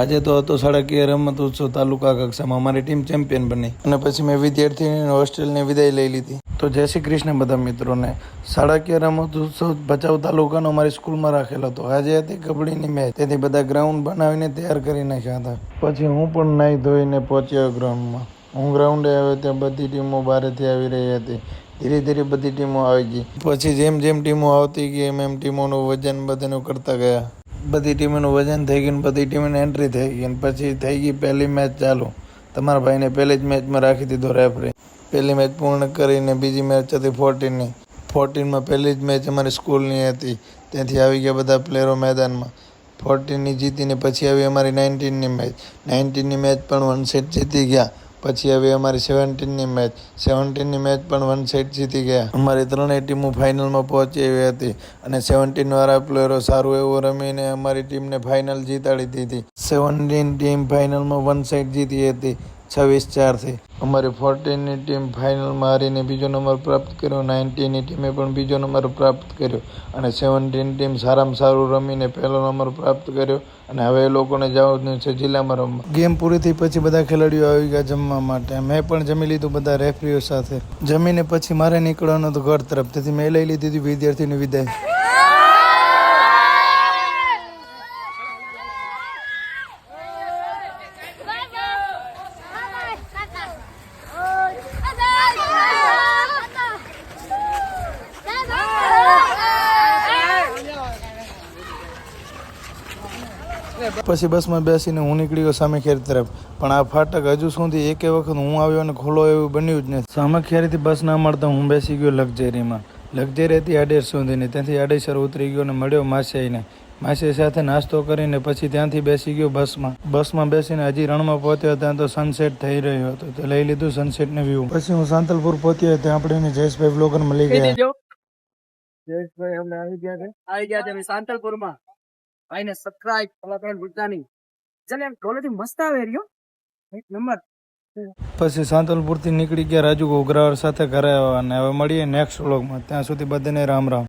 આજે તો હતો શાળાકીય રમત ઉત્સવ તાલુકા કક્ષામાં. અમારી ટીમ ચેમ્પિયન બની અને પછી મેં વિદ્યાર્થીની હોસ્ટેલની વિદાય લઈ લીધી. તો જય શ્રી કૃષ્ણ બધા મિત્રોને. શાળાકીય રમત ઉત્સવ ભચાઉ તાલુકાનો અમારી સ્કૂલમાં રાખેલો હતો. આજે હતી કબડ્ડીની મેચ. તેથી બધા ગ્રાઉન્ડ બનાવીને તૈયાર કરી નાખ્યા હતા. પછી હું પણ નાહી ધોઈને પહોંચ્યો ગ્રાઉન્ડમાં. હું ગ્રાઉન્ડે આવ્યો ત્યાં બધી ટીમો બહારેથી આવી રહી હતી. ધીરે ધીરે બધી ટીમો આવી ગઈ. પછી જેમ જેમ ટીમો આવતી ગઈ, એમ એમ ટીમોનું વજન બધાનું કરતા ગયા. બધી ટીમનું વજન થઈ ગયું બધી ટીમની એન્ટ્રી થઈ ગઈ પછી થઈ ગઈ પહેલી મેચ ચાલુ. તમારા ભાઈને પહેલી જ મેચમાં રાખી દીધો રેફરી પહેલી મેચ પૂર્ણ કરીને બીજી મેચ હતી ફોર્ટીનની. ફોર્ટીનમાં પહેલી જ મેચ અમારી સ્કૂલની હતી. ત્યાંથી આવી ગયા બધા પ્લેયરો મેદાનમાં. ફોર્ટીનની જીતીને પછી આવી અમારી નાઇન્ટીનની મેચ નાઇન્ટીનની મેચ પણ વન સેટ જીતી ગયા. પછી આવી અમારી સેવન્ટીનની મેચ સેવન્ટીનની મેચ પણ વન સેટ જીતી ગયા. અમારી ત્રણેય ટીમો ફાઇનલમાં પહોંચી એવી હતી. અને સેવન્ટીન વાળા પ્લેયરો સારું એવું રમીને અમારી ટીમને ફાઇનલ જીતાડી દીધી. સેવન્ટીન ટીમ ફાઇનલમાં વન સાઇડ જીતી હતી. છવ્વીસ ચારથી અમારી ફોર્ટીનની ટીમ ફાઇનલમાં હારીને બીજો નંબર પ્રાપ્ત કર્યો નાઇન્ટીનની ટીમે પણ બીજો નંબર પ્રાપ્ત કર્યો અને સેવન્ટીન ટીમ સારામાં સારું રમીને પહેલો નંબર પ્રાપ્ત કર્યો અને હવે એ લોકોને જવાનું છે જિલ્લામાં રમવા. ગેમ પૂરી થઈ પછી બધા ખેલાડીઓ આવી ગયા જમવા માટે. મેં પણ જમી લીધું બધા રેફરીઓ સાથે. જમીને પછી મારે નીકળવાનું હતું ઘર તરફ. તેથી મેં લઈ લીધી હતી વિદ્યાર્થીની વિદાય. પછી બસમાં બેસીને હું નીકળી ગયો સામે ખેરી તરફ. પણ આ ફાટક હજુ સુધી એકે વખત હું આવ્યો અને ખોલો એવું બન્યું જ નથી. સામેખેરીથી બસ ના મળતા હું બેસી ગયો લક્ઝરીમાં. લક્ઝરી હતી આડેર સુધીની. ત્યાંથી આડેસર ઉતરી ગયો અને મળ્યો માસીને માસી સાથે નાસ્તો કરીને પછી ત્યાંથી બેસી ગયો બસમાં. બસમાં બેસીને હજી રણમાં પહોંચ્યો ત્યાં તો સનસેટ થઈ રહ્યો હતો. તો લઈ લીધું સનસેટને વ્યૂ પછી હું સાંતલપુર પહોંચ્યો ત્યાં આપણે જયેશભાઈ બ્લોગર મળી ગયા. જયેશભાઈ અમને આવી ગયા છે? આવી ગયા છે, અમે ભાઈને સબસ્ક્રાઇબ કલાકાર ભૂલતા નહીં. ચાલે એમ ક્વોલિટી મસ્ત આવે રહ્યો એક નંબર. પછી સાંતલપુરથી નીકળી ગયા રાજુ ગોગરાવર સાથે ઘરે આવ્યા અને હવે મળીએ નેક્સ્ટ વ્લોગમાં ત્યાં સુધી બધાને રામ રામ.